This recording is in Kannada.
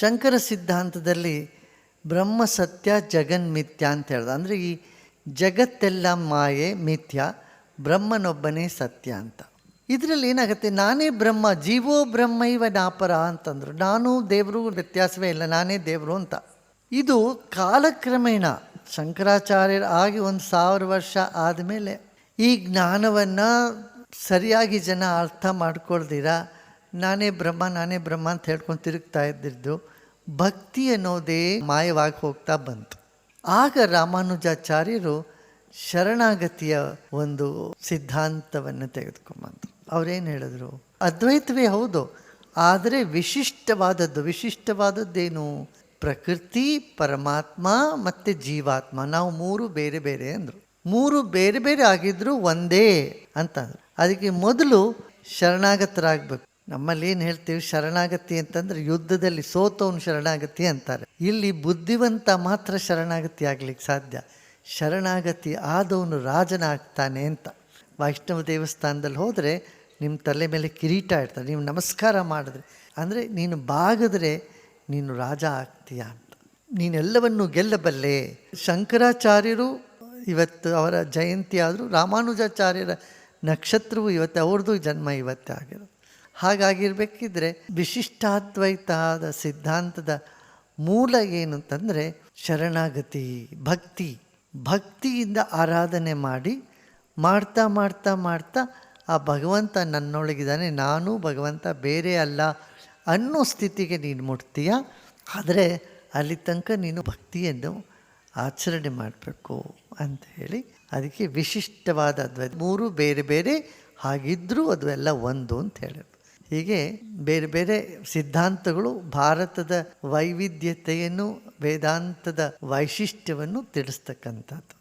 ಶಂಕರ ಸಿದ್ಧಾಂತದಲ್ಲಿ ಬ್ರಹ್ಮ, ಸತ್ಯ, ಜಗನ್, ಮಿಥ್ಯ ಅಂತ ಹೇಳ್ದ. ಅಂದರೆ ಈ ಜಗತ್ತೆಲ್ಲ ಮಾಯೆ, ಮಿಥ್ಯ, ಬ್ರಹ್ಮನೊಬ್ಬನೇ ಸತ್ಯ ಅಂತ. ಇದರಲ್ಲಿ ಏನಾಗುತ್ತೆ? ನಾನೇ ಬ್ರಹ್ಮ, ಜೀವೋ ಬ್ರಹ್ಮ ಇವ ನಾಪರ ಅಂತಂದರು. ನಾನು ದೇವರು, ವ್ಯತ್ಯಾಸವೇ ಇಲ್ಲ, ನಾನೇ ದೇವರು ಅಂತ. ಇದು ಕಾಲಕ್ರಮೇಣ ಶಂಕರಾಚಾರ್ಯರು ಆಗಿ ಒಂದು ಸಾವಿರ ವರ್ಷ ಆದಮೇಲೆ ಈ ಜ್ಞಾನವನ್ನು ಸರಿಯಾಗಿ ಜನ ಅರ್ಥ ಮಾಡ್ಕೊಳ್ದಿರ? ನಾನೇ ಬ್ರಹ್ಮ ನಾನೇ ಬ್ರಹ್ಮ ಅಂತ ಹೇಳ್ಕೊಂಡು ತಿರುಗ್ತಾ ಇದ್ದಿದ್ದು, ಭಕ್ತಿ ಅನ್ನೋದೇ ಮಾಯವಾಗಿ ಹೋಗ್ತಾ ಬಂತು. ಆಗ ರಾಮಾನುಜಾಚಾರ್ಯರು ಶರಣಾಗತಿಯ ಒಂದು ಸಿದ್ಧಾಂತವನ್ನು ತೆಗೆದುಕೊಂಬಂದರು ಅವ್ರೇನು ಹೇಳಿದ್ರು? ಅದ್ವೈತವೇ ಹೌದು, ಆದರೆ ವಿಶಿಷ್ಟವಾದದ್ದು, ವಿಶಿಷ್ಟವಾದದ್ದೇನು? ಪ್ರಕೃತಿ, ಪರಮಾತ್ಮ ಮತ್ತು ಜೀವಾತ್ಮ. ನಾವು ಮೂರು ಬೇರೆ ಬೇರೆ ಅಂದರು. ಮೂರು ಬೇರೆ ಬೇರೆ ಆಗಿದ್ರು ಒಂದೇ ಅಂತಂದರು. ಅದಕ್ಕೆ ಮೊದಲು ಶರಣಾಗತರಾಗಬೇಕು. ನಮ್ಮಲ್ಲಿ ಏನು ಹೇಳ್ತೀವಿ, ಶರಣಾಗತಿ ಅಂತಂದ್ರೆ ಯುದ್ಧದಲ್ಲಿ ಸೋತವನು ಶರಣಾಗತಿ ಅಂತಾರೆ. ಇಲ್ಲಿ ಬುದ್ಧಿವಂತ ಮಾತ್ರ ಶರಣಾಗತಿ ಆಗ್ಲಿಕ್ಕೆ ಸಾಧ್ಯ. ಶರಣಾಗತಿ ಆದವನು ರಾಜನ ಆಗ್ತಾನೆ ಅಂತ. ವೈಷ್ಣವ ದೇವಸ್ಥಾನದಲ್ಲಿ ಹೋದರೆ ನಿಮ್ಮ ತಲೆ ಮೇಲೆ ಕಿರೀಟ ಇರ್ತಾರೆ ನೀವು ನಮಸ್ಕಾರ ಮಾಡಿದ್ರೆ. ಅಂದರೆ ನೀನು ಬಾಗಿದ್ರೆ ನೀನು ರಾಜ ಆಗ್ತೀಯ ಅಂತ. ನೀನೆಲ್ಲವನ್ನು ಗೆಲ್ಲಬಲ್ಲೆ. ಶಂಕರಾಚಾರ್ಯರು ಇವತ್ತು ಅವರ ಜಯಂತಿ ಆದರೂ ರಾಮಾನುಜಾಚಾರ್ಯರ ನಕ್ಷತ್ರವು ಇವತ್ತು ಅವ್ರದ್ದು ಜನ್ಮ ಇವತ್ತೇ ಆಗಿರೋದು ಹಾಗಾಗಿರ್ಬೇಕಿದ್ರೆ ವಿಶಿಷ್ಟಾದ್ವೈತದ ಸಿದ್ಧಾಂತದ ಮೂಲ ಏನು ಅಂತಂದರೆ ಶರಣಾಗತಿ, ಭಕ್ತಿ. ಭಕ್ತಿಯಿಂದ ಆರಾಧನೆ ಮಾಡಿ ಮಾಡ್ತಾ ಮಾಡ್ತಾ ಮಾಡ್ತಾ ಆ ಭಗವಂತ ನನ್ನೊಳಗಿದ್ದಾನೆ, ನಾನು ಭಗವಂತ ಬೇರೆ ಅಲ್ಲ ಅನ್ನೋ ಸ್ಥಿತಿಗೆ ನೀನು ಮುಟ್ತೀಯ? ಆದರೆ ಅಲ್ಲಿ ತನಕ ನೀನು ಭಕ್ತಿಯನ್ನು ಆಚರಣೆ ಮಾಡಬೇಕು ಅಂತ ಹೇಳಿ ಅದಕ್ಕೆ ವಿಶಿಷ್ಟವಾದ ಅದ್ವೈತ ಮೂರು ಬೇರೆ ಬೇರೆ ಹಾಗಿದ್ದರೂ ಅದು ಎಲ್ಲ ಒಂದು ಅಂತ ಹೇಳಿದ್ರು ಹೀಗೆ ಬೇರೆ ಬೇರೆ ಸಿದ್ಧಾಂತಗಳು ಭಾರತದ ವೈವಿಧ್ಯತೆಯನ್ನು ವೇದಾಂತದ ವೈಶಿಷ್ಟ್ಯವನ್ನು ತಿಳಿಸ್ತಕ್ಕಂಥದ್ದು.